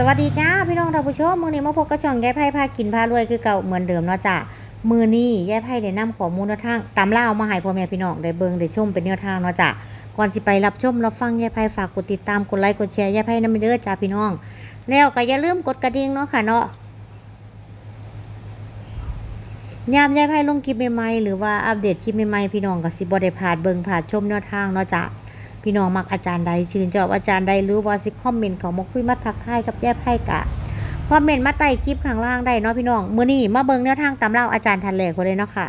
สวัสดีจ้าพี่น้องท่านผู้ชมมื้อนี้มาพบกับช่องยายไพ่พากินพารวยคือเก่าเหมือนเดิมเนาะจ้ามื้อนี้ยายไพ่ได้นำข้อมูลแนวทางตามล่ามาให้พ่อแม่พี่น้องได้เบิ่งได้ชมเป็นแนวทางเนาะจ้าก่อนสิไปรับชมรับฟังแยายไพ่ฝากกดติดตามกดไลค์กดแชร์แยายไพ่นำไปเด้อจ้าพี่น้อง แล้วก็อย่าลืมกดกระดิ่งเนาะค่ะเนาะยามยายไพ่ลงคลิปใหม่ๆหรือว่าอัปเดตคลิปใหม่ๆพี่น้องก็สิบ่ได้พลาดเบิ่งพลาดชมแนวทางเนาะจ้า พี่น้องมักอาจารย์ใดชื่นชอบอาจารย์ใดหรือว่าสิคอมเมนต์เขามาคุยมาทักทายกับแย่ไพ่กะคอมเมนต์มาใต้คลิปข้างล่างได้เนาะพี่น้องมื้อนี้มาเบิ่งแนวทางตามเล่าอาจารย์ทันแหลกคนเลยเนาะค่ะ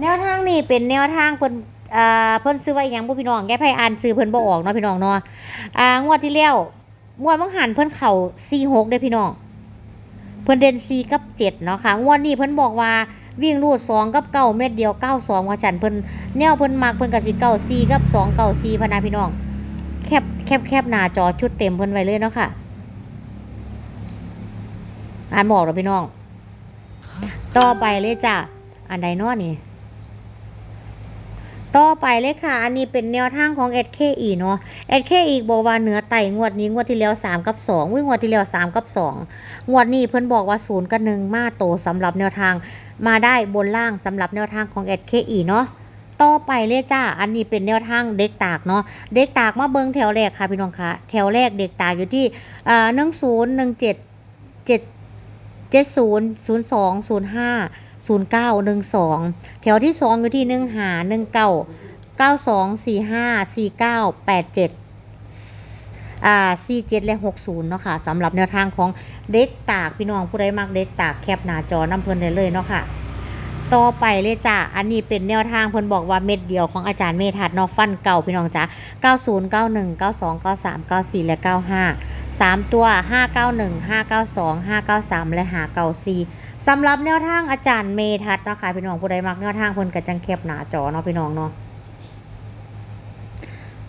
แนวทางนี้เป็นแนวทางเพิ่นอ่าเพิ่นซื้อไว้อหยังบ่พี่น้องแย่ไพ่อ่านซื้อเพิ่นบ่ออกเนาะพี่น้องเนาะอ่างวดที่แล้วงวดมังหันเพิ่นเข้า46เด้อพี่น้องเพิ่นเด่น4กับ7เนาะค่ะงวดนี้เพิ่นบอกว่า วิ่งรูด2กับ9เม็ดเดียว92ว่าจันเพิ่นแนวเพิ่นมักเพิ่นก็สิ9 4กับ2 9 4พนะพี่น้องแคบแคบแคบหน้าจอชุดเต็มเพิ่นไว้เลยเนาะค่ะอ่านบอกเราพี่น้อง ต่อไปเลยจ้ะอันใดนอนี่ต่อไปเลยค่ะ อันนี้เป็นแนวทางของ SKE เนาะ SKE บอกว่าเหนือไต่งวดนี้งวดที่แล้ว 3 กับ2วิ่งงวดที่แล้ว 3 กับ 2 งวดนี้เพิ่นบอกว่า 0 กับ 1 มาโตสำหรับแนวทาง มาได้บนล่างสำหรับแนวทางของ SKE เนาะต่อไปเลยจ้า อันนี้เป็นแนวทางเด็กตากเนาะ เด็กตากมาเบิงแถวแรกค่ะพี่น้องคะแถวแรกเด็กตากอยู่ที่อ่าหนึ่งศูนย์หนึ่งเจ็ดเจ็ดเจ็ดศูนย์ศูนย์สองศูนย์ห้าศูนย์เก้าหนึ่งสองแถวที่สองอยู่ที่หนึ่งหาหนึ่งเก้าเก้าสองสี่ห้าสี่เก้าแปดเจ็ด อ่า C เจ็ดและหกศูนย์เนาะค่ะสำหรับแนวทางของเด็กตากพี่น้องผู้ใดมักเด็กตากแคปหน้าจอน้ำเพลินได้เลยเนาะค่ะต่อไปเลยจ้ะ อันนี้เป็นแนวทางเพิ่นบอกว่าเม็ดเดียวของอาจารย์เมธัศน์นอฟันเก่าพี่น้องจ้ะ90 91 92 93 94 และ 95 3 ตัว 591 592 593 และ 594สำหรับแนวทางอาจารย์เมธัศน์เนาะคะพี่น้องผู้ใดมักแนวทางเพิ่นก็จังแคบหน้าจอเนาะพี่น้องเนาะ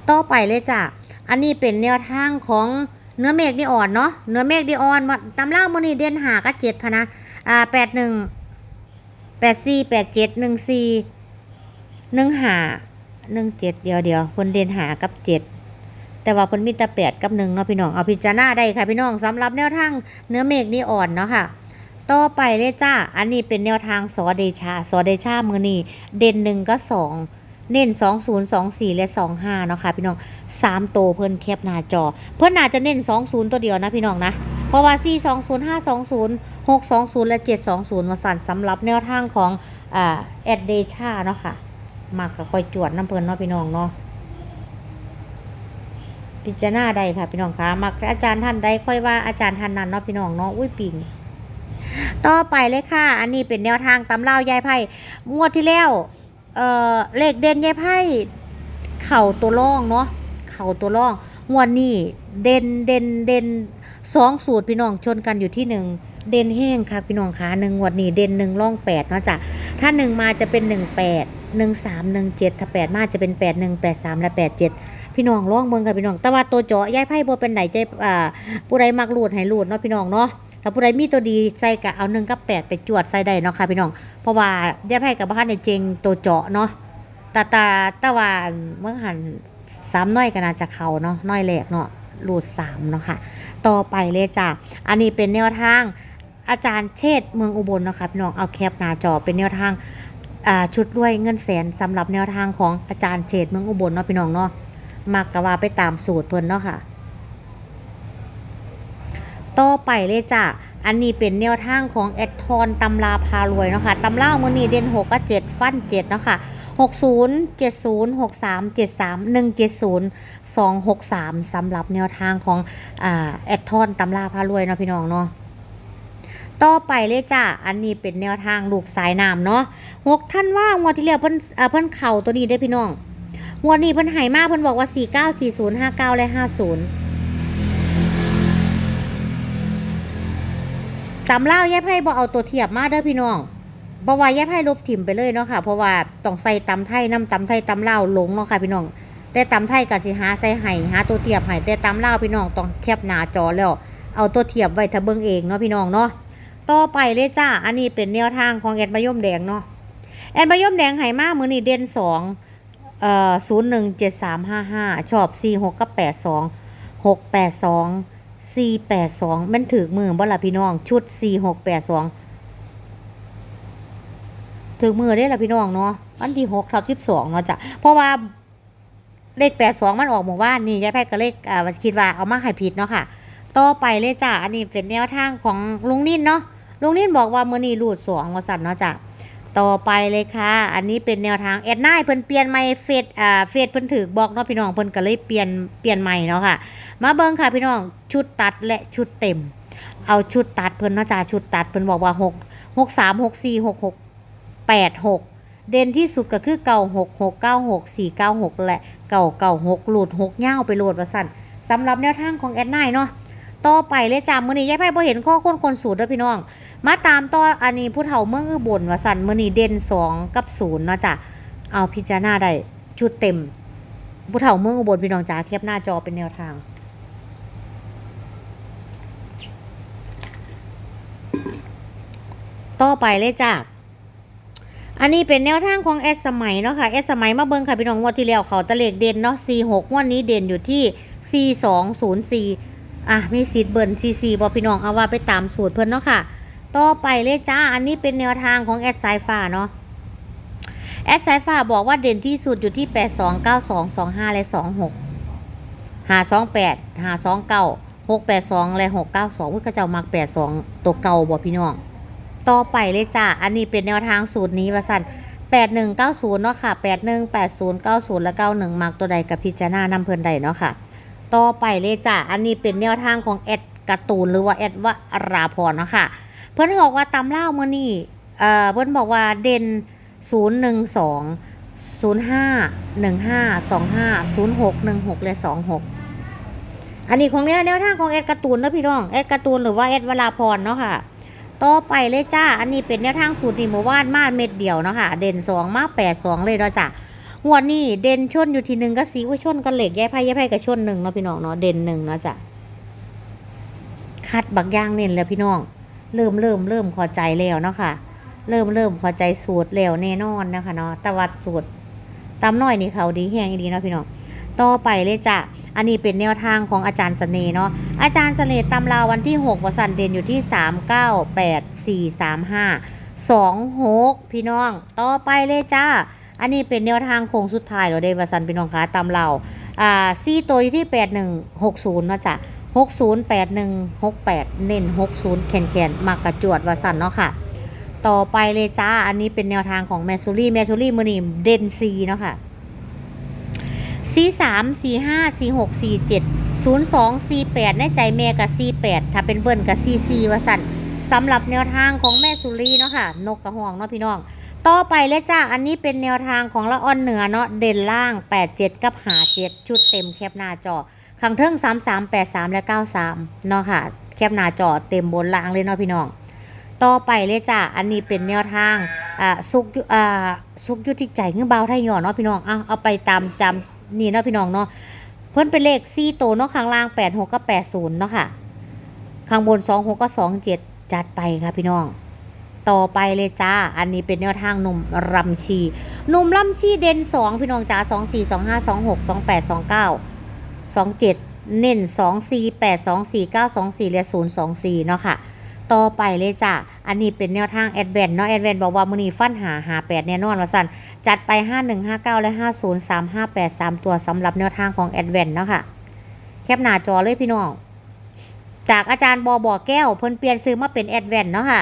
ต่อไปเลยจ้ะ อันนี้เป็นแนวทางของเนื้อเมฆดิอ่อนเนาะเนื้อเมฆดิอ่อนตำรามื้อนี้เด่นหากับ7พนะอ่า81แปดสี่แปดเจ็ดหนึ่งสี่หนึ่งหาหนึ่งเจ็ดเดียวเดียวคนเด่นหากับเจ็ดแต่ว่าคนมีแต่แปดกับหนึ่งเนาะพี่น้องเอาพิจารณาได้ค่ะพี่น้องสำหรับแนวทางเนื้อเมฆนี่อ่อนเนาะค่ะต่อไปเลยจ้า อันนี้เป็นแนวทางสอเดชา สอเดชามือนี่เด่นหนึ่งก็สอง เน้นสองศูนย์สองสี่และสองห้าเนาะค่ะพี่น้องสามโตเพิ่นแคบหน้าจอ เพิ่นน่าจะเน้นสองศูนย์ตัวเดียวนะพี่น้องนะ เพราะว่า 4 2 0 5 2 0 6 2 0 และ 7 2 0มาสั่นสำหรับแนวทางของแอดเดชาเนาะค่ะมักกับคอยจวดน้ำเพลินเนาะพี่น้องเนาะพิจารณาได้ค่ะพี่น้องคะมักอาจารย์ท่านใดค่อยว่าอาจารย์ท่านนั้นเนาะพี่น้องเนาะอุ้ยปิงต่อไปเลยค่ะ อันนี้เป็นแนวทางตำเล่ายายไพ่งวดที่แล้ว เอ่อเลขเด่นยายไพ่เข่าตัวร่องเนาะเข่าตัวร่องงวดนี้เด่นเด่นเด่นสองสูตรพี่น้องชนกันอยู่ที่หนึ่งเด่นแห้งค่ะพี่น้องคะหนึ่งงวดนี้เด่นหนึ่งร่องแปดเนาะจ้ะถ้าหนึ่งมาจะเป็นหนึ่งแปดหนึ่งสามหนึ่งเจ็ดถ้าแปดมาจะเป็นแปดหนึ่งแปดสามและแปดเจ็ดพี่น้องร่องเมืองค่ะพี่น้องแต่ว่าตัวเจาะย้ายไพ่บัเป็นไหนใจอ่าผู้ใดมักรูดให้รูดเนาะพี่น้องเนาะาผู้ใดมีตัวดีใส่กะเอาหนึ่งกับแปดไปจวดใส่ได้เนาะค่ะพี่น้อง เพราะว่าย้าไพ่กับบ้านในเจงตัวเจาะเนาะตาตาตะวันเมื่อหันสามน้อยก็น่าจะเขาเนาะน้อยแหลกเนาะรูดสามเนาะค่ะ ต่อไปเลยจ้ะอันนี้เป็นแนวทางอาจารย์เชษเมืองอุบลเนาะค่ะพี่น้องเอาแคปหน้าจอเป็นแนวทางชุดด้วยเงินแสนสำหรับแนวทางของอาจารย์เชษเมืองอุบลเนาะพี่น้องเนาะมักกะว่าไปตามสูตรเพิ่นเนาะค่ะ ต่อไปเลยจ้ะ อันนี้เป็นแนวทางของแอดทอนตำราพารวยเนาะค่ะตำรามือนี้เด่น6กับ7ฟัน7เนาะค่ะ60 70 63 73 170 263สำหรับแนวทางของแอดทอนตำราพารวยเนาะพี่น้องเนาะต่อไปเลยจ้ะ อันนี้เป็นแนวทางลูกสายน้ำเนาะหกท่านว่างวดที่แล้วเพิ่นเพิ่นเข่าตัวนี้ได้พี่น้องงวดนี้เพิ่นหายมาเพิ่นบอกว่า 49 40 59 และ 50 ตำเล่าแย่ไพ่บอกเอาตัวเทียบมาเด้อพี่น้องเพราว่าแย่ไพ่ลบถิ่มไปเลยเนาะค่ะ เพราะว่าต้องใส่ตำไทยน้ำตำไทยตำเล่าวลงเนาะค่ะพี่น้อง แต่ตำไทยก็สิหาใส่ไห้หาตัวเทียบให้แต่ตำเล่าพี่น้องต้องแคบหน้าจอแล้ว เอาตัวเทียบไว้ถ้าเบิงเองเนาะพี่น้องเนาะ ต่อไปเลยจ้า อันนี้เป็นแนวทางของแอดมะยมแดงเนาะ แอดมะยมแดงไหมากมือนี่เด่นสองเอ่อศูนย์หนึ่งเจ็ดสามห้าห้าชอบสี่หกกับแปดสองหกแปดสอง สี่แปดสองมันถือมือบ่ล่ะพี่น้อง ชุดสี่หกแปดสองถือมือได้ล่ะพี่น้องเนาะวันที่หกทับสิบสองเนาะจ้ะ เพราะว่า เลขแปดสองมันออกหมู่บ้านนี่ยายแพทย์ก็เลขอ่าคิดว่าเอามาให้ผิดเนาะค่ะ ต่อไปเลยจ้ะ อันนี้เป็นแนวทางของลุงนิ่นเนาะลุงนิ่นบอกว่ามื้อนี้รูดสองว่าสั่นเนาะจ้ะ ต่อไปเลยค่ะ อันนี้เป็นแนวทางแอดไนายเพิ่นเปลี่ยนใหม่เฟซอ่าเฟซเพิ่นถือบอกเนาะพี่น้องเพิ่นก็เลยเปลี่ยนเปลี่ยนใหม่เนาะค่ะ มาเบิ่งค่ะพี่น้องชุดตัดและชุดเต็ม เอาชุดตัดเพิ่นเนาะจ้ะชุดตัดเพิ่นบอกว่า6 6 3 6 4 6 6 8 6 เด่นที่สุดก็คือเก่า6 6 9 6 4 9 6 และเก่าเก่า6หลุด6ย่าไปโหลดว่าสั่นสำหรับแนวทางของแอดไนายเนาะต่อไปเลยจ้ามื้อนี้ยายไพ่บ่เห็นข้อค้นคนสูตรเด้อพี่น้อง มาตามต่ออันนี้ผู้เฒ่าเมืองอือบนว่าสั่นมื้อนี้เด่น2กับ0เนาะจ้ะเอาพิจารณาได้ชุดเต็มผู้เฒ่าเมืองอุบลพี่น้องจ๋าแคปหน้าจอเป็นแนวทาง ต่อไปเลยจ้าอันนี้เป็นแนวทางของแอดสมัยเนาะค่ะแอดสมัยมาเบิ่งค่ะพี่น้องงวดที่แล้วเขาตะเลขเด่นเนาะ46งวดนี้เด่นอยู่ที่4204อะมีสิทธิ์เบิ่นซีซีบอพี่น้องเอาว่าไปตามสูตรเพิ่นเนาะค่ะ ต่อไปเลยจ้า อันนี้เป็นแนวทางของแอดไซฟ้าเนาะ แอดไซฟ้าบอกว่าเด่นที่สุดอยู่ที่ 8 2 9 2 2 5 และ 26 5 2 8 5 2 9 6 8 2 และ 6 9 2อุ้ยกระเจ้ามัก 8 2 ตัวเก่าบ่พี่น้อง ต่อไปเลยจ้า อันนี้เป็นแนวทางสูตรนี้ว่าสั่น8190 เนาะค่ะ 81 80 90 และ 91 มักตัวใดกับพิจารณานำเพลินใดเนาะค่ะ ต่อไปเลยจ้ะอันนี้เป็นแนวทางของแอดการ์ตูนหรือว่าแอดวราพรเนาะค่ะ พิ่นบอกว่าตำเล่ามื่อนี้เอ่อเพิ่นบอกว่าเด่น0 1 2 0 5 1 5 2 5 0 6 1 6และ26อันนี้ของเนี้ยแนวทางของแอดการ์ตูนนะพี่น้องแอดการ์ตูนหรือว่าแอดวราพรเนาะค่ะต่อไปเลยจ้า อันนี้เป็นแนวทางสูตรนี่หมู่บ้านมาเม็ดเดียวเนาะค่ะ เด่น2มา8 2เลยเนาะจ้ะงวนี้เด่นชนอยู่ทีหนึ่งก็สีอุ้ยชนกันเหล็กแย่ไพ่แย่ไพ่กับชนหนึ่งเนาะพี่น้องเนาะเด่นหนึ่งเนาะจ้ะคัดบักย่างเน้นแล้วพี่น้อง เริ่มเริ่มเริ่มพอใจแล้วเนาะค่ะ เริ่มเริ่มพอใจสูตรแล้วแน่นอนนะคะเนาะแต่ว่าสูตรตามน้อยนี่เขาดีแห้งดีเนาะพี่น้องต่อไปเลยจ้ะอันนี้เป็นแนวทางของอาจารย์เสน่ห์เนาะอาจารย์เสน่ห์ตำราววันที่6วสันเด่นอยู่ที่ 3 9 8 4 3 5 2 6 พี่น้อง ต่อไปเลยจ้าอันนี้เป็นแนวทางโค้งสุดท้ายเราได้วาสันพี่น้องคะตามเราอ่าซีตัวอยู่ที่ 8160เนาะจ้ะ 60 81 68 เน้น 60 แขนแขนมากกระจวดวาสันเนาะค่ะ ต่อไปเลยจ้า อันนี้เป็นแนวทางของแมสซูรี่แมสซูรี่มือนี่เด่นซีเนาะค่ะซีสามสี่ห้าสี่หกสี่เจ็ดศูนย์สองสี่แปดในใจแม่กับสี่แปดถ้าเป็นเบิ้ลกับสี่สี่วาสันสำหรับแนวทางของแม่สุรีเนาะค่ะ นกกระห่วงเนาะพี่น้อง ต่อไปเลยจ้า อันนี้เป็นแนวทางของละอ่อนเหนือเนาะ เด่นล่าง 87 กับหา7ชุดเต็มแคบหน้าจอ ขังเทิง 33 83 และ 93 เนาะค่ะ แคบหน้าจอเต็มบนล่างเลยเนาะพี่น้อง ต่อไปเลยจ้าอันนี้เป็นแนวทาง อ่าสุกอยู่อ่าสุกยุติใจเงือเบาไทยหย่อนเนาะพี่น้องเอาเอาไปตามจำนี่เนาะพี่น้องเนาะ เพิ่นเป็นเลข4โตเนาะข้างล่าง 86กับ80 เนาะค่ะ ข้างบน 26กับ27 จัดไปค่ะพี่น้องต่อไปเลยจ้า อันนี้เป็นแนวทางหนุ่มรำชีหนุ่มรำชีเด่น2 พี่น้องจ้า 2 4 2 5 2 6 2 8 2 9 2 7 เน้น 2 4 8 2 4 9 2 4และ0 2 4 เนาะค่ะ ต่อไปเลยจ้าอันนี้เป็นแนวทางแอดแวนเนาะแอดแวนบอกว่ามือนี้ฟันหาหา8แน่นอนว่าสั่นจัดไป 51 59 และ 50 3 5 8 3 ตัวสำหรับแนวทางของแอดแวนเนาะค่ะ แคปหน้าจอเลยพี่น้อง จากอาจารย์บอบ่อแก้วเพิ่นเปลี่ยนซื้อมาเป็นแอดแวนเนาะค่ะ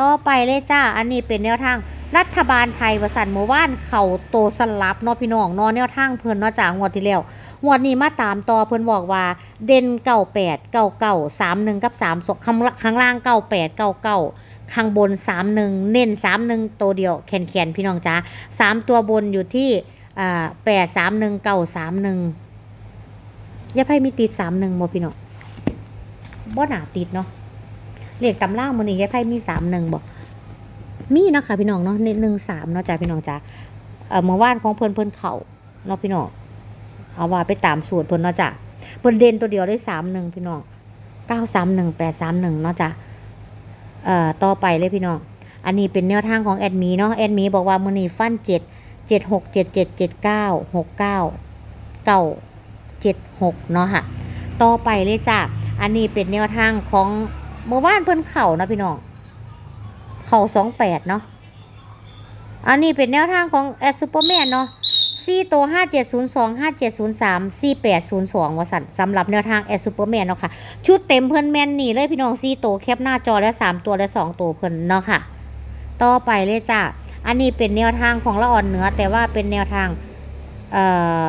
ต่อไปเลยจ้า อันนี้เป็นแนวทาง รัฐบาลไทยวสันเมื่อวานเข่าโตสลับเนาะพี่น้องเนาะแนวทางเพิ่นเนาะจากงวดที่แล้วงวดนี้มาตามต่อเพิ่นบอกว่า เด่นเก่าแปดเก่าเก่าสามหนึ่งกับสามสข้างข้างล่างเก่าแปดเก่าเก่าข้างบนสามหนึ่งเน้นสามหนึ่งตัวเดียวแขนแขนพี่น้องจ้าสามตัวบนอยู่ที่อ่าแปดสามหนึ่งเก่าสามหนึ่งย่าไพ่มีติดสามหนึ่งบ่พี่น้องบ่หนาติดเนาะเลขตำล่างมันนี่ยาไพ่มีสามหนึ่งบอก มีเนาะค่ะพี่น้องเนาะหนึ่งสามเนาะจ้าพี่น้องจ้าเอ่อเมื่อวานของเพิ่นเพิ่นเข่าเนาะพี่น้องเอาว่าไปตามสูตรเพิ่นเนาะจ้าเพิ่นเด่นตัวเดียวได้สามหนึ่งพี่น้องเก้าสามหนึ่งแปดสามหนึ่งเนาะจ้าเอ่อต่อไปเลยพี่น้องอันนี้เป็นแนวทางของแอดมีเนาะแอดมีบอกว่ามือนี่ฟันเจ็ดเจ็ดหกเจ็ดเจ็ดเจ็ดเก้าหกเก้าเก้าเจ็ดหกเนาะค่ะต่อไปเลยจ้าอันนี้เป็นแนวทางของเมื่อวานเพิ่นเข่านะพี่น้อง เข่าสองแปดเนาะ อันนี้เป็นแนวทางของแอดซูเปอร์แมนเนาะสี่ตัวห้าเจ็ดศูนย์สองห้าเจ็ดศูนย์สามสี่แปดศูนย์สองวสันสำหรับแนวทางแอดซูเปอร์แมนเนาะค่ะ ชุดเต็มเพิ่อนแมนนี่เลยพี่น้องสี่ตัวแคปหน้าจอและสามตัวและสองตัวเพิ่อนเนาะค่ะ ต่อไปเลยจ้ะ อันนี้เป็นแนวทางของละอ่อนเหนือแต่ว่าเป็นแนวทาง เอ่อ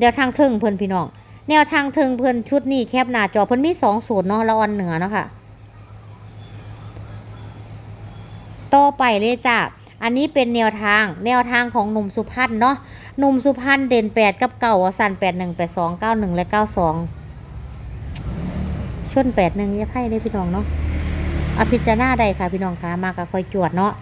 แนวทางเทิงเพิ่อนพี่น้อง แนวทางเทิงเพิ่อนชุดนี้แคบหน้าจอเพิ่อนมีสองสูตรเนาะละอ่อนเหนือเนาะค่ะ ต่อไปเลยจ้ะอันนี้เป็นแนวทางแนวทางของหนุ่มสุพรรณเนาะหนุ่มสุพรรณเด่นแปดกับเก่าสันแปดหนึ่งแปดสองเก้าหนึ่งและเก้าสองชนแปดหนึ่งยะไพ่ได้พี่น้องเนาะอภิจาราได้ค่ะพี่น้องคะมากับคอยจวดเนาะ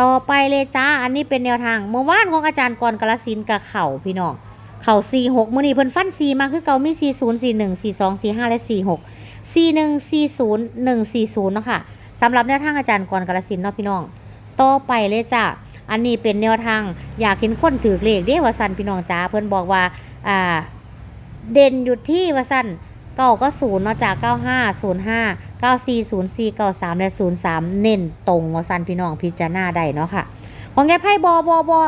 ต่อไปเลยจ้าอันนี้เป็นแนวทางเมื่อวานของอาจารย์กรกลสินกับเข่าพี่น้องเข่าสี่หกมื่อนี้เพิ่นฟันสี่มาคือเก่ามีสี่ศูนย์สี่หนึ่งสี่สองสี่ห้าและสี่หกสี่หนึ่งสี่ศูนย์หนึ่งสี่ศูนย์เนาะค่ะ สำหรับแนวทางอาจารย์กรกลสินเนาะพี่น้อง ต่อไปเลยจ้าอันนี้เป็นแนวทาง อยากเห็นคนถือเลขเด้ว่าสันพี่น้องจ้าเพิ่อนบอกว่า อ่า เด่นอยู่ที่ว่าสันเก้าก็ศูนย์เนาะจ้าเก้าห้าศูนย์ห้าเก้าสี่ศูนย์สี่เก้าสามและศูนย์สามเน้นตรงว่าสันพี่น้องพิจารณาได้เนาะค่ะ ของแกไพ่บอบอบอ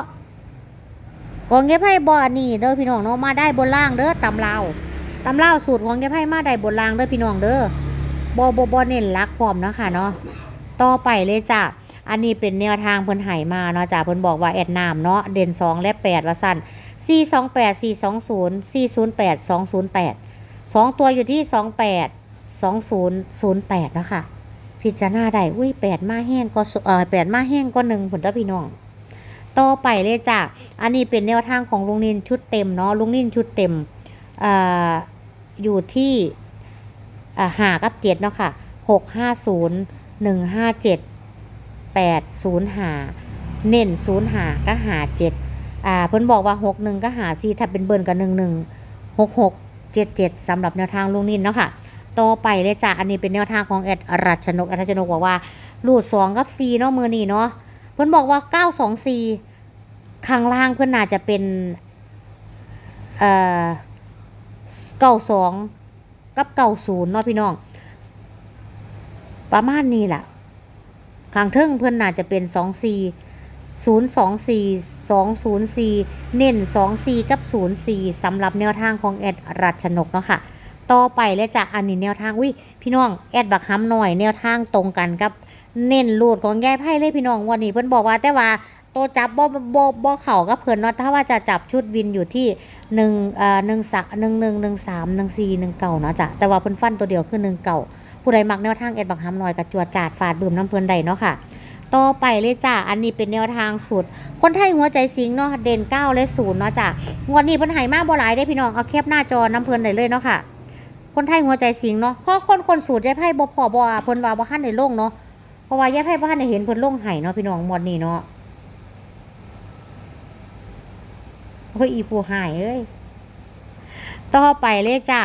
ของแกไพ่บออันนี้เด้อพี่น้องเนาะมาได้บนล่างเด้อตำลาวตำลาวสูตรของแกไพ่มาได้บนล่างเด้อพี่น้องเด้อ บอบอบอเน้นรักพร้อมเนาะค่ะเนาะต่อไปเลยจ้ะอันนี้เป็นแนวทางเพิ่นไห้มาเนาะจ้ะเพิ่นบอกว่าแอดนามเนาะเด่น 2 และ 8 ว่าสั้น428 420 408 208 2 ตัวอยู่ที่ 28 2008นะคะพิจารณาได้อุ้ย 8 มาแห้งก็เออ8มาแห้งก็หนึ่งผลต่พี่น้องต่อไปเลยจ้ะอันนี้เป็นแนวทางของลุงนินชุดเต็มเนาะลุงนินชุดเต็มอ่าอยู่ที่ หากับเจ็ดเนาะค่ะหกห้าศูนย์หนึ่งห้าเจ็ดแปดศูนย์หาเน้นศูนย์หาก็หาเจ็ดอ่าเพิ่นบอกว่าหกหนึ่งก็หาสี่ถ้าเป็นเบิร์นกับหนึ่งหนึ่งหกหกเจ็ดเจ็ดสำหรับแนวทางลุงนินเนาะค่ะต่อไปเลยจ้ะอันนี้เป็นแนวทางของแอดรัชนกแอดรัชนกบอกว่ารูดสองกับสี่เนาะมือนี่เนาะเพิ่นบอกว่าเก้าสองสี่ข้างล่างเพิ่นน่าจะเป็นเอ่อเก้าสอง กับเก้าศูนย์เนาะพี่น้อง ประมาณนี้แหละข้างเทิงเพื่อนน่าจะเป็นสองสี่ศูนย์สองสี่สองศูนย์สี่เน้นสองสี่กับศูนย์สี่สำหรับแนวทางของแอดรัชนกเนาะค่ะต่อไปเลยจ้ะอันนี้แนวทางอุ้ยพี่น้องแอดบักฮัมหน่อยแนวทางตรงกันกับเน้นรูดของยายไพ่เลยพี่น้องวันนี้เพิ่อนบอกว่าแต่ว่าโตวจับบ่บ่บ่เข่ากับเพิ่นเนาะถ้าว่าจะจับชุดวินอยู่ที่ หนึ่งอ่อหนึ่งสามหนึ่งหนึ่งหนึ่งสามหนึ่งสี่หนึ่งเก่าเนาะจ้ะแต่ว่าเพิ่นฟันตัวเดียวคือหนึ่งเก่าผู้ใดมักแนวทางแอดบักฮัมหน่อยกับจวดจาดฝาดบืมน้ำเพลินใดเนาะค่ะต่อไปเลยจ้าอันนี้เป็นแนวทางสูตรคนไทยหัวใจสิงเนาะเด่นเก้าและศูนย์เนาะจ้างวดนี้เพิ่นหายมากบ่หลายได้พี่น้องเอาแคปหน้าจอน้ำเพลินได้เลยเนาะค่ะ คนไทยหัวใจสิงเนาะข้อคนคนสูตรยายไพ่บ่พอบ่เพิ่นว่าบ่ทันได้ลงเนาะเพราะว่ายายไพ่บ่ทันได้เห็นเพิ่นลงไห้เนาะพี่น้องงวดนี้เนาะ โอ้ยอีผู้หายเอ้ยต่อไปเลยจ้า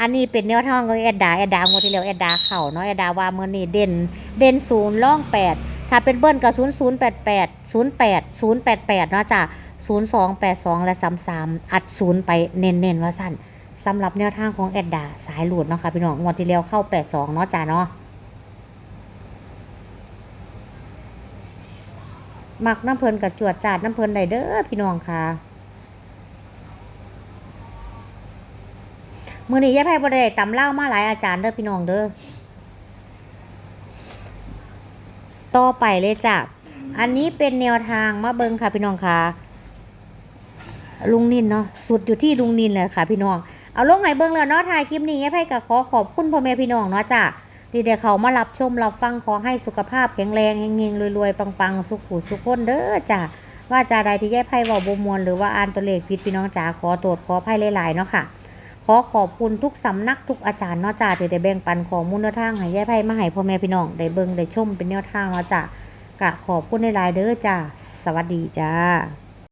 อันนี้เป็นแนวทางของแอดดาแอดดางวดที่แล้วแอดดาเข่าเนาะแอดดาว่าเมื่อนี้เด่น เด่นศูนย์ล่องแปดถ้าเป็นเบิ้ลก็ศูนย์ศูนย์แปดแปดศูนย์แปดศูนย์แปดแปดเนาะจ้ะศูนย์สองแปดสองและสามสามอัดศูนย์ไปเน้นเน้นว่าสั้นสำหรับแนวทางของแอดดาสายหลุดเนาะค่ะพี่น้องงวดที่แล้วเข้าแปดสองเนาะจ้ะเนาะมักน้ำเพลินกับจวดจาดน้ำเพลินไดเด้อพี่น้องค่ะ มือนี้ยายไพ่บ่ได้ตำเล่ามาหลายอาจารย์เด้อพี่น้องเด้อต่อไปเลยจ้ะอันนี้เป็นแนวทางมาเบิงค่ะพี่น้องค่ะ ลุงนินเนาะสุดอยู่ที่ลุงนินเลยค่ะพี่น้อง เอาลงไหนเบิงเลยเนาะถ่ายคลิปนี้ยายไพ่ก็ขอขอบคุณพ่อแม่พี่น้องเนาะจ้ะที่เดี๋ยวเขามารับชมรับฟังขอให้สุขภาพแข็งแรงเฮงๆรวยๆปังๆ สุขุสุขคนเด้อจ้ะว่าจาใดที่ยายไพ่เว้าบ่มวนหรือว่าอ่านตัวเลขผิดพี่น้องจ๋าขอโทษขออภัยหลายๆเนาะค่ะ ขอขอบคุณทุกสำนักทุกอาจารย์เนาะจ้าที่ได้แบ่งปันข้อมูลแนวทางให้ยายไพ่มาให้พ่อแม่พี่น้องได้เบิ่งได้ชมเป็นแนวทางเนาะจ้ากะขอบคุณในลายเด้อจ้า สวัสดีจ้า